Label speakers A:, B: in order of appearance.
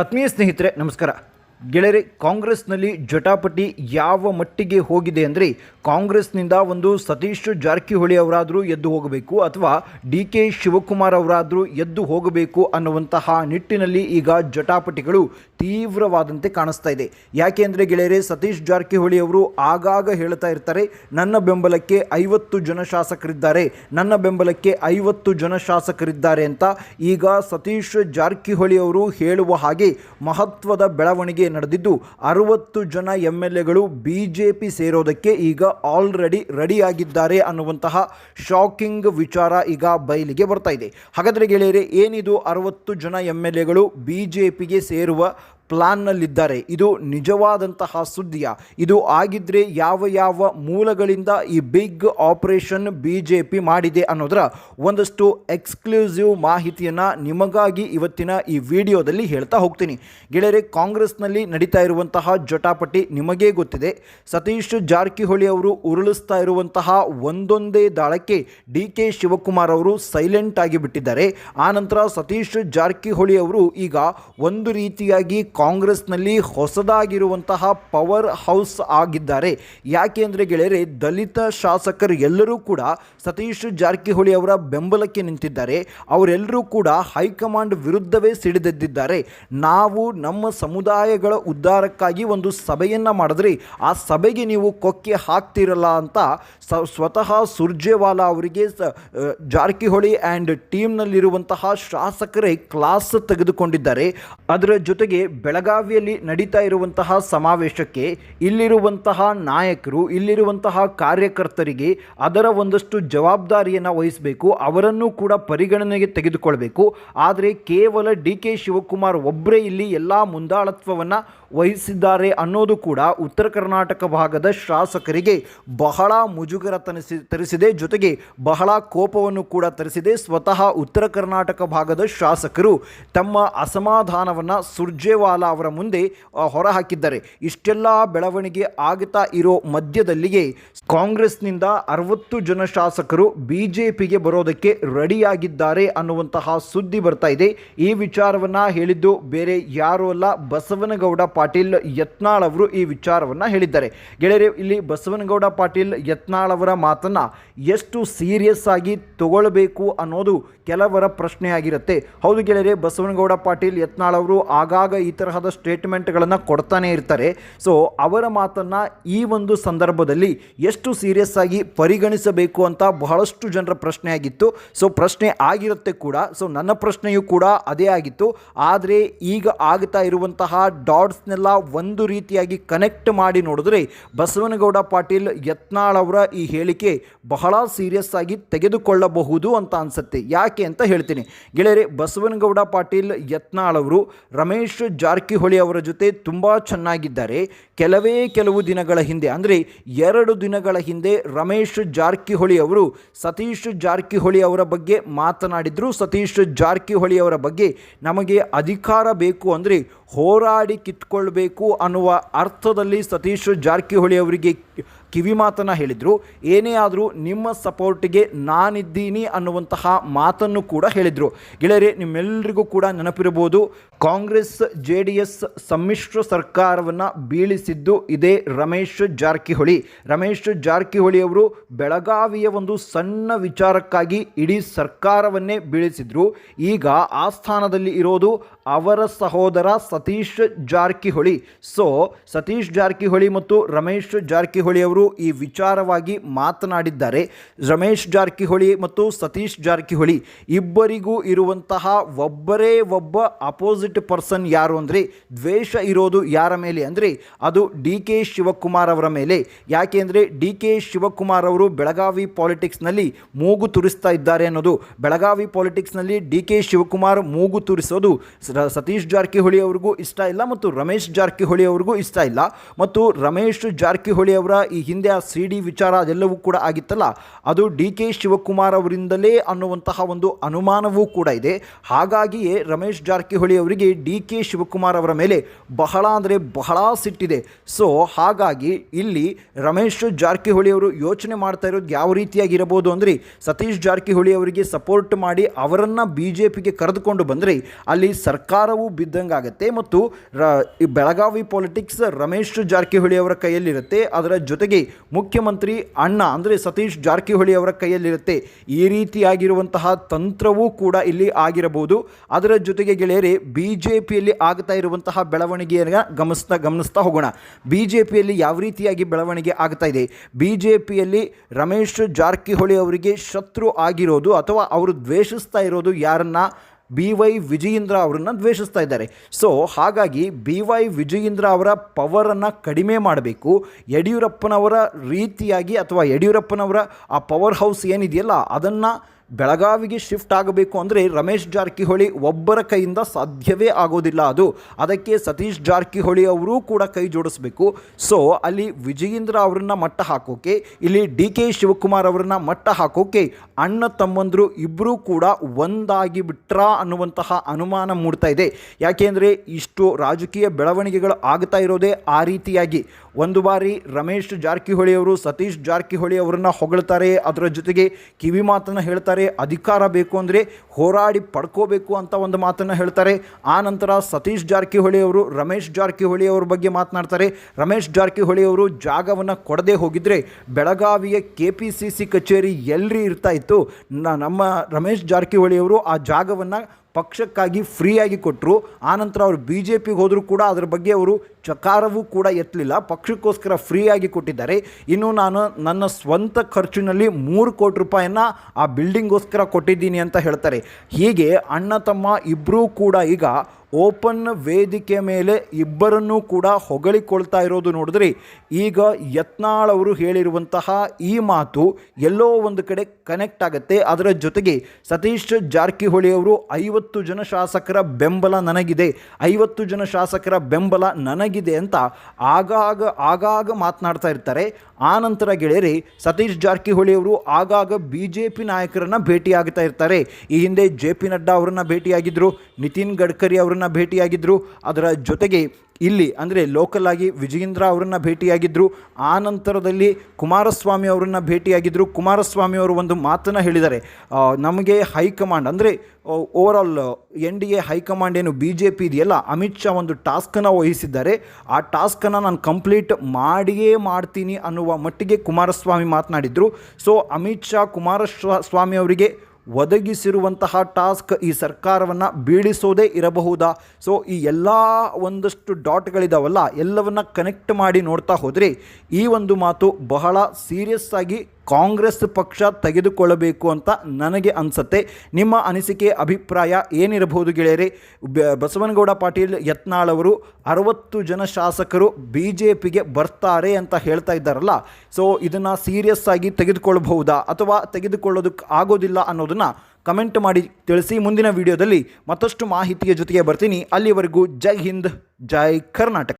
A: ಆತ್ಮೀಯ ಸ್ನೇಹಿತರೆ, ನಮಸ್ಕಾರ. ಗೆಳೆಯರೆ, ಕಾಂಗ್ರೆಸ್ನಲ್ಲಿ ಜಟಾಪಟಿ ಯಾವ ಮಟ್ಟಿಗೆ ಹೋಗಿದೆ ಅಂದರೆ, ಕಾಂಗ್ರೆಸ್ನಿಂದ ಒಂದು ಸತೀಶ್ ಜಾರಕಿಹೊಳಿ ಅವರಾದರೂ ಎದ್ದು ಹೋಗಬೇಕು ಅಥವಾ ಡಿ ಕೆ ಶಿವಕುಮಾರ್ ಅವರಾದರೂ ಎದ್ದು ಹೋಗಬೇಕು ಅನ್ನುವಂತಹ ನಿಟ್ಟಿನಲ್ಲಿ ಈಗ ಜಟಾಪಟಿಗಳು ತೀವ್ರವಾದಂತೆ ಕಾಣಿಸ್ತಾ ಇದೆ. ಯಾಕೆ ಅಂದರೆ ಗೆಳೆಯರೆ, ಸತೀಶ್ ಜಾರಕಿಹೊಳಿ ಅವರು ಆಗಾಗ ಹೇಳ್ತಾ ಇರ್ತಾರೆ, ನನ್ನ ಬೆಂಬಲಕ್ಕೆ ಐವತ್ತು ಜನ ಶಾಸಕರಿದ್ದಾರೆ, ನನ್ನ ಬೆಂಬಲಕ್ಕೆ ಐವತ್ತು ಜನ ಶಾಸಕರಿದ್ದಾರೆ ಅಂತ. ಈಗ ಸತೀಶ್ ಜಾರಕಿಹೊಳಿ ಅವರು ಹೇಳುವ ಹಾಗೆ ಮಹತ್ವದ ಬೆಳವಣಿಗೆ ನಡೆದಿದ್ದು, ಅರುವತ್ತು ಜನ ಎಂ ಎಲ್ ಎಗಳು ಬಿ ಜೆ ಪಿ ಸೇರೋದಕ್ಕೆ ಈಗ ಆಲ್ರೆಡಿ ರೆಡಿಯಾಗಿದ್ದಾರೆ ಅನ್ನುವಂತಹ ಶಾಕಿಂಗ್ ವಿಚಾರ ಈಗ ಬಯಲಿಗೆ ಬರ್ತಾ ಇದೆ. ಹಾಗಾದರೆ ಗೆಳೆಯರೆ, ಏನಿದು ಅರವತ್ತು ಜನ ಎಂ ಎಲ್ ಎಗಳು ಬಿ ಜೆ ಪಿಗೆ ಸೇರುವ ಪ್ಲಾನ್ನಲ್ಲಿದ್ದಾರೆ. ಇದು ನಿಜವಾದಂತಹ ಸುದ್ದಿಯ. ಇದು ಆಗಿದ್ರೆ ಯಾವ ಯಾವ ಮೂಲಗಳಿಂದ ಈ big operation B J P ಮಾಡಿದೆ ಅನ್ನೋದರ ಒಂದಷ್ಟು ಎಕ್ಸ್ಕ್ಲೂಸಿವ್ ಮಾಹಿತಿಯನ್ನು ನಿಮಗಾಗಿ ಇವತ್ತಿನ ಈ ವಿಡಿಯೋದಲ್ಲಿ ಹೇಳ್ತಾ ಹೋಗ್ತೀನಿ. ಗೆಳೆಯರೆ, ಕಾಂಗ್ರೆಸ್ನಲ್ಲಿ ನಡೀತಾ ಇರುವಂತಹ ಜಟಾಪಟಿ ನಿಮಗೇ ಗೊತ್ತಿದೆ. ಸತೀಶ್ ಜಾರಕಿಹೊಳಿ ಅವರು ಉರುಳಿಸ್ತಾ ಇರುವಂತಹ ಒಂದೊಂದೇ ದಾಳಕ್ಕೆ ಡಿ ಕೆ ಶಿವಕುಮಾರ್ ಅವರು ಸೈಲೆಂಟ್ ಆಗಿ ಬಿಟ್ಟಿದ್ದಾರೆ. ಆನಂತರ ಸತೀಶ್ ಜಾರಕಿಹೊಳಿ ಅವರು ಈಗ ಒಂದು ರೀತಿಯಾಗಿ ಕಾಂಗ್ರೆಸ್ನಲ್ಲಿ ಹೊಸದಾಗಿರುವಂತಹ ಪವರ್ ಹೌಸ್ ಆಗಿದ್ದಾರೆ. ಯಾಕೆ ಅಂದರೆ ಗೆಳೆಯರೆ, ದಲಿತ ಶಾಸಕರು ಎಲ್ಲರೂ ಕೂಡ ಸತೀಶ್ ಜಾರಕಿಹೊಳಿ ಅವರ ಬೆಂಬಲಕ್ಕೆ ನಿಂತಿದ್ದಾರೆ. ಅವರೆಲ್ಲರೂ ಕೂಡ ಹೈಕಮಾಂಡ್ ವಿರುದ್ಧವೇ ಸಿಡಿದೆದ್ದಿದ್ದಾರೆ. ನಾವು ನಮ್ಮ ಸಮುದಾಯಗಳ ಉದ್ಧಾರಕ್ಕಾಗಿ ಒಂದು ಸಭೆಯನ್ನು ಮಾಡಿದ್ರೆ. ಆ ಸಭೆಗೆ ನೀವು ಕೊಕ್ಕೆ ಹಾಕ್ತಿರಲ್ಲ ಅಂತ ಸ್ವತಃ ಸುರ್ಜೇವಾಲಾ ಅವರಿಗೆ ಜಾರಕಿಹೊಳಿ ಆ್ಯಂಡ್ ಟೀಮ್ನಲ್ಲಿರುವಂತಹ ಶಾಸಕರೇ ಕ್ಲಾಸ್ ತೆಗೆದುಕೊಂಡಿದ್ದಾರೆ. ಅದರ ಜೊತೆಗೆ ಬೆಳಗಾವಿಯಲ್ಲಿ ನಡೀತಾ ಇರುವಂತಹ ಸಮಾವೇಶಕ್ಕೆ ಇಲ್ಲಿರುವಂತಹ ನಾಯಕರು, ಇಲ್ಲಿರುವಂತಹ ಕಾರ್ಯಕರ್ತರಿಗೆ ಅದರ ಒಂದಷ್ಟು ಜವಾಬ್ದಾರಿಯನ್ನು ವಹಿಸಬೇಕು, ಅವರನ್ನು ಕೂಡ ಪರಿಗಣನೆಗೆ ತೆಗೆದುಕೊಳ್ಬೇಕು. ಆದರೆ ಕೇವಲ ಡಿ ಕೆ ಶಿವಕುಮಾರ್ ಒಬ್ಬರೇ ಇಲ್ಲಿ ಎಲ್ಲ ಮುಂದಾಳತ್ವವನ್ನು ವಹಿಸಿದ್ದಾರೆ ಅನ್ನೋದು ಕೂಡ ಉತ್ತರ ಕರ್ನಾಟಕ ಭಾಗದ ಶಾಸಕರಿಗೆ ಬಹಳ ಮುಜುಗರ ತನಿಸಿ, ತರಿಸಿದೆ. ಜೊತೆಗೆ ಬಹಳ ಕೋಪವನ್ನು ಕೂಡ ತರಿಸಿದೆ ಸ್ವತಃ ಉತ್ತರ ಕರ್ನಾಟಕ ಭಾಗದ ಶಾಸಕರು. ತಮ್ಮ ಅಸಮಾಧಾನವನ್ನು ಸುರ್ಜೇವಾಲಾ ಅವರ ಮುಂದೆ ಹೊರಹಾಕಿದ್ದಾರೆ. ಇಷ್ಟೆಲ್ಲ ಬೆಳವಣಿಗೆ ಆಗುತ್ತಾ ಇರೋ ಮಧ್ಯದಲ್ಲಿಯೇ ಕಾಂಗ್ರೆಸ್ನಿಂದ ಅರವತ್ತು ಜನ ಶಾಸಕರು ಬಿ ಜೆ ಬರೋದಕ್ಕೆ ರೆಡಿಯಾಗಿದ್ದಾರೆ ಅನ್ನುವಂತಹ ಸುದ್ದಿ ಬರ್ತಾ ಇದೆ. ಈ ವಿಚಾರವನ್ನು ಹೇಳಿದ್ದು ಬೇರೆ ಯಾರೂ ಅಲ್ಲ, ಬಸವನಗೌಡ ಪಾಟೀಲ್ ಯತ್ನಾಳ್ ಅವರು ಈ ವಿಚಾರವನ್ನು ಹೇಳಿದ್ದಾರೆ. ಗೆಳೆಯರೇ, ಇಲ್ಲಿ ಬಸವನಗೌಡ ಪಾಟೀಲ್ ಯತ್ನಾಳ್ ಅವರ ಮಾತನ್ನು ಎಷ್ಟು ಸೀರಿಯಸ್ ಆಗಿ ತಗೊಳ್ಬೇಕು ಅನ್ನೋದು ಕೆಲವರ ಪ್ರಶ್ನೆಯಾಗಿರುತ್ತೆ. ಹೌದು ಗೆಳೆಯರೆ, ಬಸವನಗೌಡ ಪಾಟೀಲ್ ಯತ್ನಾಳ್ ಅವರು ಆಗಾಗ ಈ ತರಹದ ಸ್ಟೇಟ್ಮೆಂಟ್ಗಳನ್ನು ಕೊಡ್ತಾನೆ ಇರ್ತಾರೆ. ಸೊ ಅವರ ಮಾತನ್ನು ಈ ಒಂದು ಸಂದರ್ಭದಲ್ಲಿ ಎಷ್ಟು ಸೀರಿಯಸ್ ಆಗಿ ಪರಿಗಣಿಸಬೇಕು ಅಂತ ಬಹಳಷ್ಟು ಜನರ ಪ್ರಶ್ನೆ ಆಗಿತ್ತು. ಸೊ ಪ್ರಶ್ನೆ ಆಗಿರುತ್ತೆ ಕೂಡ. ಸೊ ನನ್ನ ಪ್ರಶ್ನೆಯೂ ಕೂಡ ಅದೇ ಆಗಿತ್ತು. ಆದರೆ, ಈಗ ಆಗ್ತಾ ಇರುವಂತಹ ಡಾಟ್ಸ್ನೆಲ್ಲ ಒಂದು ರೀತಿಯಾಗಿ ಕನೆಕ್ಟ್ ಮಾಡಿ ನೋಡಿದ್ರೆ, ಬಸವನಗೌಡ ಪಾಟೀಲ್ ಯತ್ನಾಳ್ ಅವರ ಈ ಹೇಳಿಕೆ ಬಹಳ ಸೀರಿಯಸ್ ಆಗಿ ತೆಗೆದುಕೊಳ್ಳಬಹುದು ಅಂತ ಅನ್ಸುತ್ತೆ. ಯಾಕೆ ಅಂತ ಹೇಳ್ತೀನಿ. ಗೆಳೆಯರೆ, ಬಸವನಗೌಡ ಪಾಟೀಲ್ ಯತ್ನಾಳ್ ಅವರು ರಮೇಶ್ ಜಾರಕಿಹೊಳಿ ಅವರ ಜೊತೆ ತುಂಬ ಚೆನ್ನಾಗಿದ್ದಾರೆ. ಕೆಲವೇ ಕೆಲವು ದಿನಗಳ ಹಿಂದೆ, ಅಂದರೆ ಎರಡು ದಿನಗಳ ಹಿಂದೆ ರಮೇಶ್ ಜಾರಕಿಹೊಳಿ ಅವರು ಸತೀಶ್ ಜಾರಕಿಹೊಳಿ ಅವರ ಬಗ್ಗೆ ಮಾತನಾಡಿದರು. ಸತೀಶ್ ಜಾರಕಿಹೊಳಿ ಅವರ ಬಗ್ಗೆ ನಮಗೆ ಅಧಿಕಾರ ಬೇಕು ಅಂದರೆ ಹೋರಾಡಿ ಕಿತ್ಕೊಳ್ಬೇಕು ಅನ್ನುವ ಅರ್ಥದಲ್ಲಿ ಸತೀಶ್ ಜಾರಕಿಹೊಳಿ ಅವರಿಗೆ ಕಿವಿ ಮಾತನ್ನು ಹೇಳಿದರು. ಏನೇ ಆದರೂ ನಿಮ್ಮ ಸಪೋರ್ಟಿಗೆ ನಾನಿದ್ದೀನಿ ಅನ್ನುವಂತಹ ಮಾತನ್ನು ಕೂಡ ಹೇಳಿದರು. ಗೆಳೆಯರೆ ನಿಮ್ಮೆಲ್ಲರಿಗೂ ಕೂಡ ನೆನಪಿರಬಹುದು, ಕಾಂಗ್ರೆಸ್, ಜೆ ಡಿ ಎಸ್ ಸಮ್ಮಿಶ್ರ ಸರ್ಕಾರವನ್ನು ಬೀಳಿಸಿದ್ದು ಇದೇ ರಮೇಶ್ ಜಾರಕಿಹೊಳಿ. ರಮೇಶ್ ಜಾರಕಿಹೊಳಿ ಅವರು ಬೆಳಗಾವಿಯ ಒಂದು ಸಣ್ಣ ವಿಚಾರಕ್ಕಾಗಿ ಇಡೀ ಸರ್ಕಾರವನ್ನೇ ಬೀಳಿಸಿದ್ರು. ಈಗ ಆ ಸ್ಥಾನದಲ್ಲಿ ಇರೋದು ಅವರ ಸಹೋದರ ಸತೀಶ್ ಜಾರಕಿಹೊಳಿ. ಸೊ ಸತೀಶ್ ಜಾರಕಿಹೊಳಿ ಮತ್ತು ರಮೇಶ್ ಜಾರಕಿಹೊಳಿ ಅವರು ಈ ವಿಚಾರವಾಗಿ ಮಾತನಾಡಿದ್ದಾರೆ. ರಮೇಶ್ ಜಾರಕಿಹೊಳಿ ಮತ್ತು ಸತೀಶ್ ಜಾರಕಿಹೊಳಿ ಇಬ್ಬರಿಗೂ ಇರುವಂತಹ ಒಬ್ಬರೇ ಒಬ್ಬ ಅಪೋಸಿಟ್ ಪರ್ಸನ್ ಯಾರು ಅಂದರೆ, ದ್ವೇಷ ಇರೋದು ಯಾರ ಮೇಲೆ ಅಂದರೆ, ಅದು ಡಿ ಕೆ ಶಿವಕುಮಾರ್ ಅವರ ಮೇಲೆ. ಯಾಕೆ ಅಂದರೆ, ಡಿ ಕೆ ಶಿವಕುಮಾರ್ ಅವರು ಬೆಳಗಾವಿ ಪಾಲಿಟಿಕ್ಸ್ನಲ್ಲಿ ಮೂಗು ತುರಿಸ್ತಾ ಇದ್ದಾರೆ ಅನ್ನೋದು. ಬೆಳಗಾವಿ ಪಾಲಿಟಿಕ್ಸ್ನಲ್ಲಿ ಡಿ ಕೆ ಶಿವಕುಮಾರ್ ಮೂಗು ತುರಿಸೋದು ಸತೀಶ್ ಜಾರಕಿಹೊಳಿ ಅವರಿಗೂ ಇಷ್ಟ ಇಲ್ಲ ಮತ್ತು ರಮೇಶ್ ಜಾರಕಿಹೊಳಿ ಅವರಿಗೂ ಇಷ್ಟ ಇಲ್ಲ. ಮತ್ತು ರಮೇಶ್ ಜಾರಕಿಹೊಳಿ ಅವರ ಈ ಹಿಂದೆ ಆ ಸಿ ಡಿ ವಿಚಾರ ಅದೆಲ್ಲವೂ ಕೂಡ ಆಗಿತ್ತಲ್ಲ? ಅದು ಡಿ ಕೆ ಶಿವಕುಮಾರ್ ಅವರಿಂದಲೇ ಅನ್ನುವಂತಹ ಒಂದು ಅನುಮಾನವೂ ಕೂಡ ಇದೆ. ಹಾಗಾಗಿಯೇ ರಮೇಶ್ ಜಾರಕಿಹೊಳಿ ಅವರಿಗೆ ಡಿ ಕೆ ಶಿವಕುಮಾರ್ ಅವರ ಮೇಲೆ ಬಹಳ ಅಂದರೆ ಬಹಳ ಸಿಟ್ಟಿದೆ. ಸೊ, ಹಾಗಾಗಿ ಇಲ್ಲಿ ರಮೇಶ್ ಜಾರಕಿಹೊಳಿ ಅವರು ಯೋಚನೆ ಮಾಡ್ತಾ ಇರೋದು ಯಾವ ರೀತಿಯಾಗಿರಬಹುದು ಅಂದರೆ, ಸತೀಶ್ ಜಾರಕಿಹೊಳಿ ಅವರಿಗೆ ಸಪೋರ್ಟ್ ಮಾಡಿ ಅವರನ್ನು ಬಿ ಜೆ ಪಿಗೆ ಕರೆದುಕೊಂಡು ಬಂದರೆ ಅಲ್ಲಿ ಸರ್ಕಾರವೂ ಬಿದ್ದಂಗಾಗತ್ತೆ ಮತ್ತು ರ ಬೆಳಗಾವಿ ಪಾಲಿಟಿಕ್ಸ್ ರಮೇಶ್ ಜಾರಕಿಹೊಳಿ ಅವರ ಕೈಯಲ್ಲಿರುತ್ತೆ. ಅದರ ಜೊತೆಗೆ ಮುಖ್ಯಮಂತ್ರಿ ಅಣ್ಣ, ಅಂದರೆ ಸತೀಶ್ ಜಾರಕಿಹೊಳಿ ಅವರ ಕೈಯಲ್ಲಿರುತ್ತೆ. ಈ ರೀತಿಯಾಗಿರುವಂತಹ ತಂತ್ರವೂ ಕೂಡ ಇಲ್ಲಿ ಆಗಿರಬಹುದು. ಅದರ ಜೊತೆಗೆ ಗೆಳೆಯರೆ ಬಿ ಜೆ ಪಿಯಲ್ಲಿ ಆಗ್ತಾ ಇರುವಂತಹ ಬೆಳವಣಿಗೆಯನ್ನು ಗಮನಿಸ್ತಾ ಗಮನಿಸ್ತಾ ಹೋಗೋಣ. ಬಿ ಜೆ ಪಿಯಲ್ಲಿ ಯಾವ ರೀತಿಯಾಗಿ ಬೆಳವಣಿಗೆ ಆಗ್ತಾ ಇದೆ? ಬಿ ಜೆ ಪಿಯಲ್ಲಿ ರಮೇಶ್ ಜಾರಕಿಹೊಳಿ ಅವರಿಗೆ ಶತ್ರು ಆಗಿರೋದು ಅಥವಾ ಅವರು ದ್ವೇಷಿಸ್ತಾ ಇರೋದು ಯಾರನ್ನ ಬಿ ವೈ ವಿಜಯೇಂದ್ರ ಅವರನ್ನು ದ್ವೇಷಿಸ್ತಾ ಇದ್ದಾರೆ. ಸೊ ಹಾಗಾಗಿ ಬಿ ವೈ ವಿಜಯೇಂದ್ರ ಅವರ ಪವರನ್ನು ಕಡಿಮೆ ಮಾಡಬೇಕು. ಯಡಿಯೂರಪ್ಪನವರ ರೀತಿಯಾಗಿ ಅಥವಾ ಯಡಿಯೂರಪ್ಪನವರ ಆ ಪವರ್ ಹೌಸ್ ಏನಿದೆಯಲ್ಲ, ಅದನ್ನು ಬೆಳಗಾವಿಗೆ ಶಿಫ್ಟ್ ಆಗಬೇಕು ಅಂದರೆ ರಮೇಶ್ ಜಾರಕಿಹೊಳಿ ಒಬ್ಬರ ಕೈಯಿಂದ ಸಾಧ್ಯವೇ ಆಗೋದಿಲ್ಲ ಅದು. ಅದಕ್ಕೆ ಸತೀಶ್ ಜಾರಕಿಹೊಳಿ ಅವರೂ ಕೂಡ ಕೈ ಜೋಡಿಸಬೇಕು. ಸೊ ಅಲ್ಲಿ ವಿಜಯೇಂದ್ರ ಅವರನ್ನ ಮಟ್ಟ ಹಾಕೋಕೆ, ಇಲ್ಲಿ ಡಿ ಕೆ ಶಿವಕುಮಾರ್ ಅವರನ್ನ ಮಟ್ಟ ಹಾಕೋಕೆ ಅಣ್ಣ ತಮ್ಮಂದರು ಇಬ್ಬರೂ ಕೂಡ ಒಂದಾಗಿ ಬಿಟ್ರಾ ಅನ್ನುವಂತಹ ಅನುಮಾನ ಮೂಡ್ತಾ ಇದೆ. ಯಾಕೆಂದರೆ ಇಷ್ಟು ರಾಜಕೀಯ ಬೆಳವಣಿಗೆಗಳು ಆಗ್ತಾ ಇರೋದೇ ಆ ರೀತಿಯಾಗಿ. ಒಂದು ಬಾರಿ ರಮೇಶ್ ಜಾರಕಿಹೊಳಿ ಅವರು, ಸತೀಶ್ ಜಾರಕಿಹೊಳಿ ಅವರನ್ನ ಹೊಗಳ್ತಾರೆ. ಅದರ ಜೊತೆಗೆ ಕಿವಿ ಮಾತನ್ನು ಹೇಳ್ತಾರೆ. ಅಧಿಕಾರ ಬೇಕು ಅಂದರೆ ಹೋರಾಡಿ ಪಡ್ಕೋಬೇಕು ಅಂತ ಒಂದು ಮಾತನ್ನು ಹೇಳ್ತಾರೆ. ಆ ನಂತರ ಸತೀಶ್ ಜಾರಕಿಹೊಳಿ ಅವರು, ರಮೇಶ್ ಜಾರಕಿಹೊಳಿ ಅವ್ರ ಬಗ್ಗೆ ಮಾತನಾಡ್ತಾರೆ. ರಮೇಶ್ ಜಾರಕಿಹೊಳಿ ಅವರು ಜಾಗವನ್ನು ಕೊಡದೆ ಹೋಗಿದ್ರೆ ಬೆಳಗಾವಿಯ ಕೆ ಪಿ ಸಿ ಸಿ ಕಚೇರಿ ಎಲ್ರಿ ಇರ್ತಾ ಇತ್ತು. ನಮ್ಮ ರಮೇಶ್ ಜಾರಕಿಹೊಳಿ ಅವರು ಆ ಜಾಗವನ್ನು ಪಕ್ಷಕ್ಕಾಗಿ ಫ್ರೀಯಾಗಿ ಕೊಟ್ಟರು ಆನಂತರ ಅವರು ಬಿ ಜೆ ಪಿಗೆ ಹೋದರೂ ಕೂಡ ಅದರ ಬಗ್ಗೆ ಅವರು ಚಕಾರವೂ ಕೂಡ ಎತ್ತಲಿಲ್ಲ, ಪಕ್ಷಕ್ಕೋಸ್ಕರ ಫ್ರೀಯಾಗಿ ಕೊಟ್ಟಿದ್ದಾರೆ. ಇನ್ನು ನಾನು ನನ್ನ ಸ್ವಂತ ಖರ್ಚಿನಲ್ಲಿ ಮೂರು ಕೋಟಿ ರೂಪಾಯಿಯನ್ನು ಆ ಬಿಲ್ಡಿಂಗೋಸ್ಕರ ಕೊಟ್ಟಿದ್ದೀನಿ ಅಂತ ಹೇಳ್ತಾರೆ. ಹೀಗೆ ಅಣ್ಣ ತಮ್ಮ ಇಬ್ಬರೂ ಕೂಡ ಈಗ ಓಪನ್ ವೇದಿಕೆ ಮೇಲೆ ಇಬ್ಬರನ್ನೂ ಕೂಡ ಹೊಗಳಿಕೊಳ್ತಾ ಇರೋದು ನೋಡಿದ್ರೆ. ಈಗ ಯತ್ನಾಳ್ ಅವರು ಹೇಳಿರುವಂತಹ ಈ ಮಾತು ಎಲ್ಲೋ ಒಂದು ಕಡೆ ಕನೆಕ್ಟ್ ಆಗುತ್ತೆ. ಅದರ ಜೊತೆಗೆ ಸತೀಶ್ ಜಾರಕಿಹೊಳಿ ಅವರು ಐವತ್ತು ಜನ ಶಾಸಕರ ಬೆಂಬಲ ನನಗಿದೆ. ಐವತ್ತು ಜನ ಶಾಸಕರ ಬೆಂಬಲ ನನಗಿದೆ ಅಂತ ಆಗಾಗ ಆಗಾಗ ಮಾತನಾಡ್ತಾ ಇರ್ತಾರೆ. ಆ ನಂತರ ಗೆಳೆಯರಿ, ಸತೀಶ್ ಜಾರಕಿಹೊಳಿ ಅವರು ಆಗಾಗ ಬಿ ಜೆ ಪಿ ನಾಯಕರನ್ನು ಭೇಟಿಯಾಗ್ತಾ ಇರ್ತಾರೆ. ಈ ಹಿಂದೆ ಜೆ ಪಿ ನಡ್ಡಾ ಅವರನ್ನು ಭೇಟಿಯಾಗಿದ್ದರು ನಿತಿನ್ ಗಡ್ಕರಿ ಅವರನ್ನ ಭೇಟಿಯಾಗಿದ್ದರು ಅದರ ಜೊತೆಗೆ ಇಲ್ಲಿ ಅಂದರೆ ಲೋಕಲ್ ಆಗಿ ವಿಜಯೇಂದ್ರ ಅವರನ್ನು ಭೇಟಿಯಾಗಿದ್ದರು ಆ ನಂತರದಲ್ಲಿ ಕುಮಾರಸ್ವಾಮಿ ಅವರನ್ನು ಭೇಟಿಯಾಗಿದ್ದರು ಕುಮಾರಸ್ವಾಮಿ ಅವರು ಒಂದು ಮಾತನ್ನು ಹೇಳಿದ್ದಾರೆ. ನಮಗೆ ಹೈಕಮಾಂಡ್ ಅಂದರೆ overall N D A high command ಏನು ಬಿ ಜೆ ಪಿ ಇದೆಯಲ್ಲ, ಅಮಿತ್ ಶಾ ಒಂದು ಟಾಸ್ಕನ್ನು ವಹಿಸಿದ್ದಾರೆ. ಆ ಟಾಸ್ಕನ್ನು ನಾನು ಕಂಪ್ಲೀಟ್ ಮಾಡಿಯೇ ಮಾಡ್ತೀನಿ ಅನ್ನುವ ಮಟ್ಟಿಗೆ ಕುಮಾರಸ್ವಾಮಿ ಮಾತನಾಡಿದರು. ಸೊ ಅಮಿತ್ ಶಾ, ಕುಮಾರಸ್ವಾ, ಸ್ವಾಮಿ ಅವರಿಗೆ ಒದಗಿಸಿರುವಂತಹ ಟಾಸ್ಕ್ ಈ ಸರ್ಕಾರವನ್ನು ಬೀಳಿಸೋದೇ ಇರಬಹುದಾ? ಸೊ ಈ ಎಲ್ಲ ಒಂದಷ್ಟು ಡಾಟ್ಗಳಿದಾವಲ್ಲ, ಎಲ್ಲವನ್ನ ಕನೆಕ್ಟ್ ಮಾಡಿ ನೋಡ್ತಾ ಹೋದರೆ ಈ ಒಂದು ಮಾತು ಬಹಳ ಸೀರಿಯಸ್ ಆಗಿ ಕಾಂಗ್ರೆಸ್ ಪಕ್ಷ ತೆಗೆದುಕೊಳ್ಳಬೇಕು ಅಂತ ನನಗೆ ಅನಿಸುತ್ತೆ. ನಿಮ್ಮ ಅನಿಸಿಕೆ, ಅಭಿಪ್ರಾಯ ಏನಿರಬಹುದು ಗೆಳೆಯರೆ? ಬಸವನಗೌಡ ಪಾಟೀಲ್ ಯತ್ನಾಳ್ ಅವರು ಅರವತ್ತು ಜನ ಶಾಸಕರು ಬಿ ಜೆ ಪಿಗೆ ಬರ್ತಾರೆ ಅಂತ ಹೇಳ್ತಾ ಇದ್ದಾರಲ್ಲ. ಸೊ ಇದನ್ನು ಸೀರಿಯಸ್ ಆಗಿ ತೆಗೆದುಕೊಳ್ಳಬಹುದಾ? ಅಥವಾ ತೆಗೆದುಕೊಳ್ಳೋದಕ್ಕೆ ಆಗೋದಿಲ್ಲ ಅನ್ನೋದನ್ನು ಕಮೆಂಟ್ ಮಾಡಿ ತಿಳಿಸಿ. ಮುಂದಿನ ವಿಡಿಯೋದಲ್ಲಿ ಮತ್ತಷ್ಟು ಮಾಹಿತಿಯ ಜೊತೆಗೆ ಬರ್ತೀನಿ. ಅಲ್ಲಿವರೆಗೂ ಜೈ ಹಿಂದ್, ಜೈ ಕರ್ನಾಟಕ.